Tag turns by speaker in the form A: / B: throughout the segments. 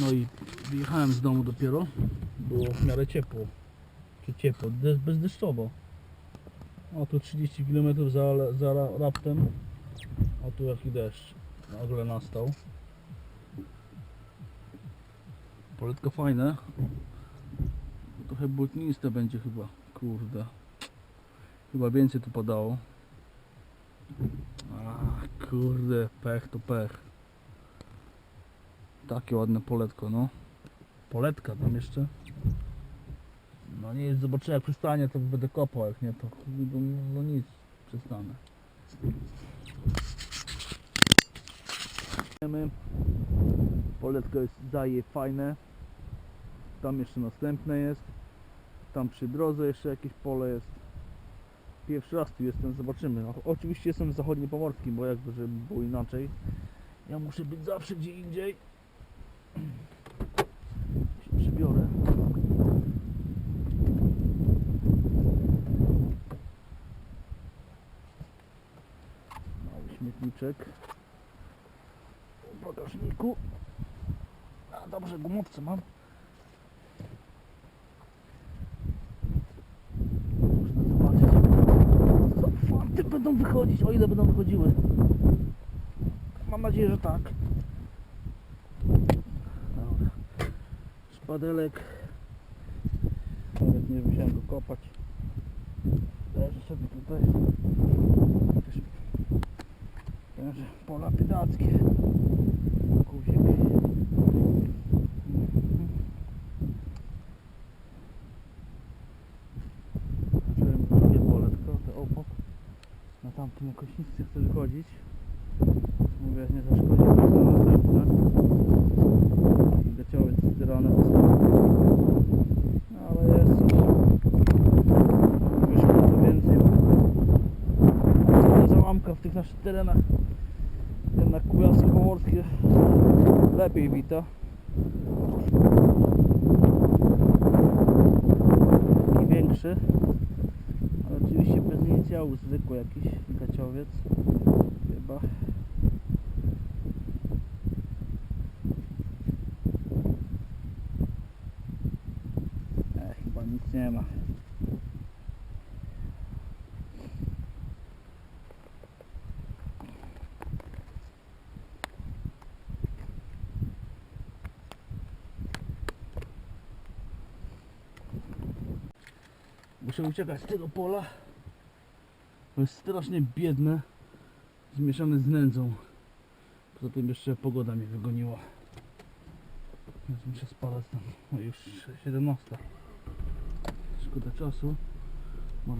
A: No i wyjechałem z domu dopiero. Było w miarę ciepło. Czy ciepło, de- bezdeszczowo. O tu 30 km za, za ra- raptem. O tu jaki deszcz nagle nastał. Poletka fajne. Trochę błotniste będzie chyba. Kurde. Chyba więcej tu padało. A kurde, pech to pech. Takie ładne poletko, no. Poletka tam jeszcze. No nie, zobaczyłem jak przystanie to będę kopał, jak nie to no, no nic, przestanę. Poletko jest daje fajne. Tam jeszcze następne jest. Tam przy drodze jeszcze jakieś pole jest. Pierwszy raz tu jestem, zobaczymy. O- Oczywiście jestem zachodniopomorskim, bo jakby żeby było inaczej. Ja muszę być zawsze gdzie indziej. Przybiorę. Mały śmietniczek. W bagażniku. A dobrze, gumowce mam. Będą wychodzić, o ile będą wychodziły. Mam nadzieję, że tak. Dobra. Szpadelek. Nawet nie musiałem go kopać. Leży sobie tutaj. Także pola pydackie. Kuzik. Zacząłem drugie pole, tylko te obok. Na tamtym jakoś nic nie chce wychodzić. Mówię, nie zaszkodzi, to na następne. Ostro. No, ale jest. Wyszło to więcej. Załamka w tych naszych terenach jednak kujawsko-pomorskie lepiej wita. I większy. Ale oczywiście bez inicjału zwykły jakiś gaciowiec. Chyba. E, chyba nic nie ma. Muszę uciekać z tego pola. To jest strasznie biedne. Zmieszane z nędzą. Poza tym jeszcze pogoda mnie wygoniła. Więc muszę spadać tam. No już 17. Szkoda czasu. No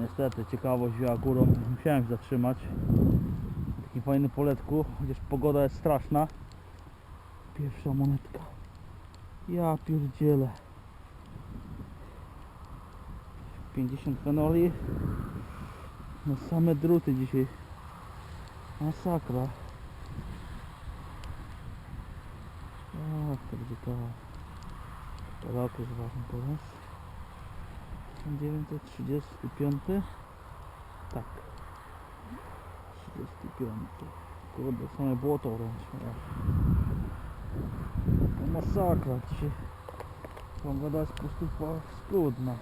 A: niestety, ciekawość wzięła górą. Musiałem się zatrzymać. Taki fajny poletku, chociaż pogoda jest straszna. Pierwsza monetka. Ja pierdzielę. 50 fenoli. No same druty dzisiaj. Masakra. A, to będzie to. Rok jest ważny teraz. 1935. Tak. 35. Kurde, same błoto wręcz. No masakra dzisiaj. Pogoda jest po prostu skudna.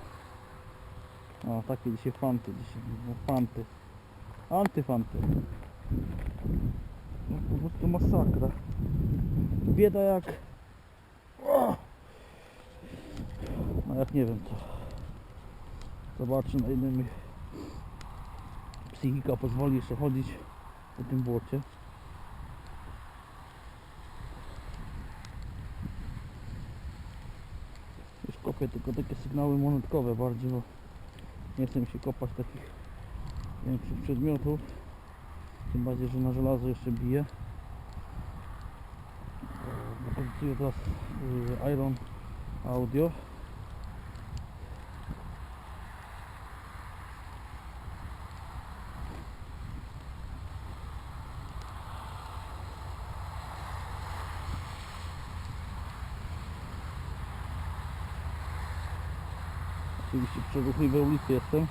A: O, takie dzisiaj fanty dzisiaj. No, fanty. Antyfanty. No, po prostu masakra. Bieda jak... O! No jak nie wiem to. Zobaczę na ile mi psychika pozwoli jeszcze chodzić po tym błocie. Już kopię tylko takie sygnały monetkowe bardziej, bo nie chcę mi się kopać takich większych przedmiotów. Tym bardziej, że na żelazo jeszcze bije. Wykorzystuję teraz y, Iron Audio. Przy ruchliwej ulicy jestem.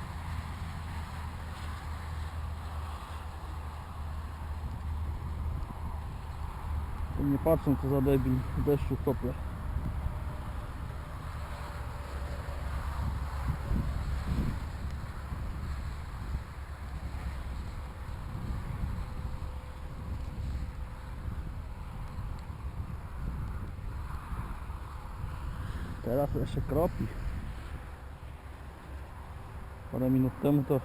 A: To mnie patrzą co za debil w deszczu chłopie. Teraz jeszcze kropi. Parę minut temu to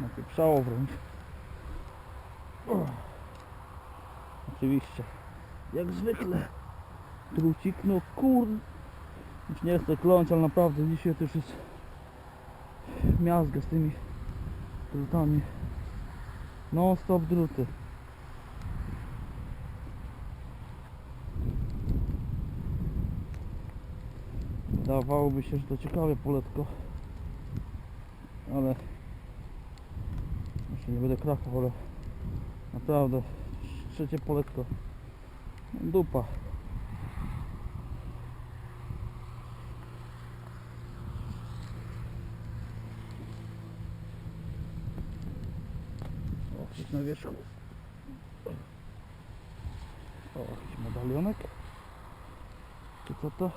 A: napieprzało wręcz. Oczywiście. Jak zwykle. Drucik, no kur... Już nie chcę kląć, ale naprawdę dzisiaj to już jest miazga z tymi drutami. Non stop druty. Wydawałoby się, że to ciekawe poletko. Ale... Jeszcze nie będę krakał, ale... Naprawdę, trzecie poletko. Dupa. O, coś na wierzchu. O, jakiś medalionek. Czy co to?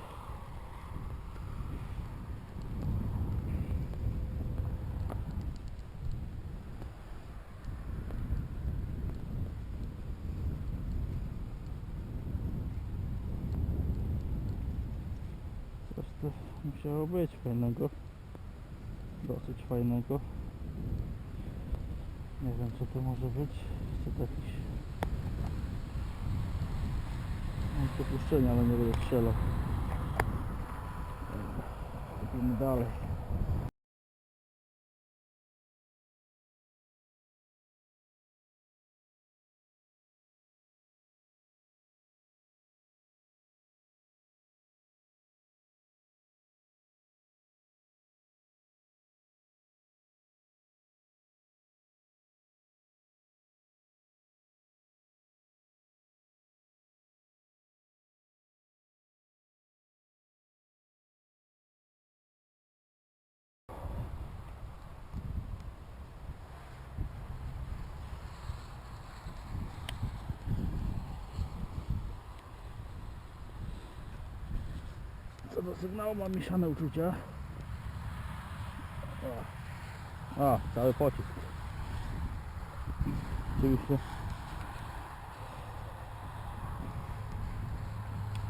A: Coś to musiało być fajnego. Dosyć fajnego. Nie wiem co to może być. Co to jakiś... Mam przypuszczenie, ale nie będę strzelał. Idziemy dalej. Do sygnału mam mieszane uczucia. O cały pocisk. Oczywiście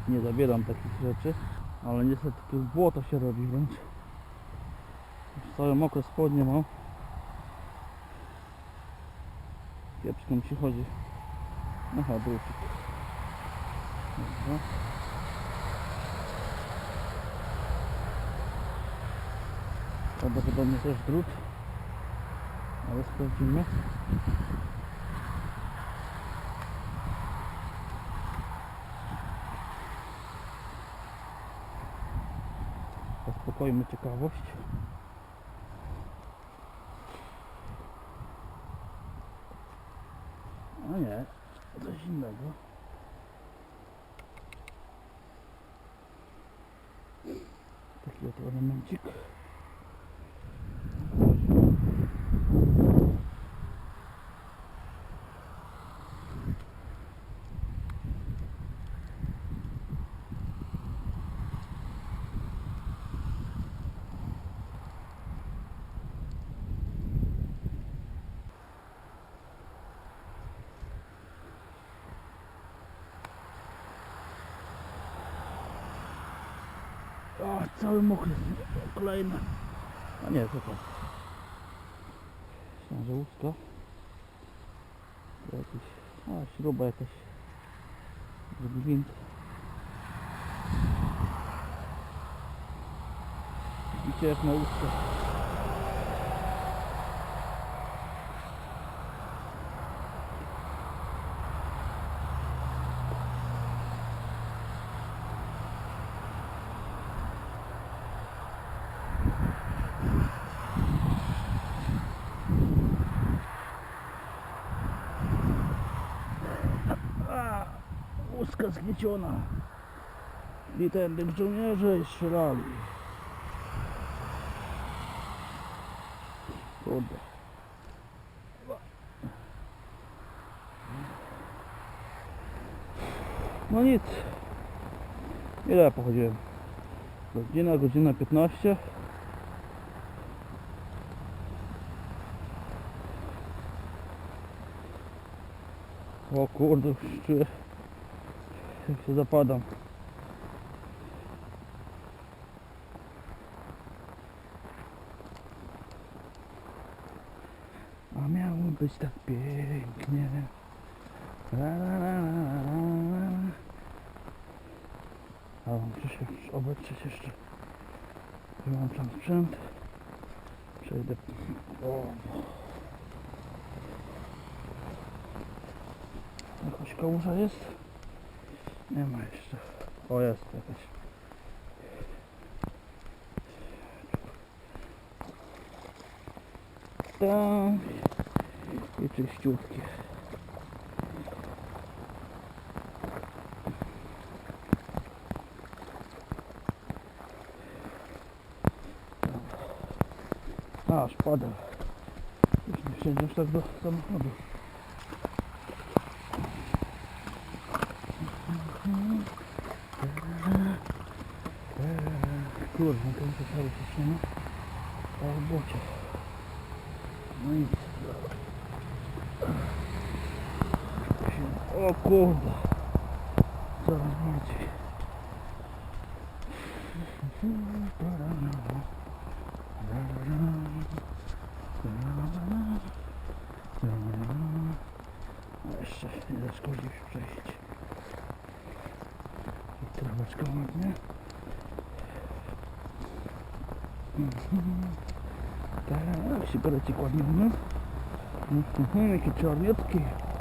A: nie zabieram takich rzeczy, ale niestety tu błoto się robi wręcz. Całe mokre spodnie mam. Kiepsko mi się chodzi. Aha, drucik. Dobra. Prawdopodobnie też drut. Ale sprawdzimy. Zaspokojmy ciekawość. A nie, coś innego. Taki oto elemencik. O, cały mokry. Kolejna. A nie, to tak. Myślałem, że łuska. To jakiś... A, śruba jakaś. Z gwint. Widzicie jak na łuska. A, łuska zgnieciona. I tych żołnierze strzelali. No nic. Ile ja pochodziłem? Godzina, godzina 15. O kurde, już czuję jak się zapadam. A miało być tak pięknie. La, la, la, la, la. A muszę się już obejrzeć jeszcze. Wyłączam sprzęt. Przejdę. O. Jakaś kałuża jest? Nie ma jeszcze. O jest jakaś. Tak. I czyściutkie. A, szpada. Już nie wsiądziesz tak do samochodu. Kurwa, to jest cały czas nie ma. A w bocie. No i... O kurde. Coraz bardziej. Jeszcze ile szkodzi przejść. I traweczka ładnie. Так, все всі перетікодні вниз. Угу, які чорні такі.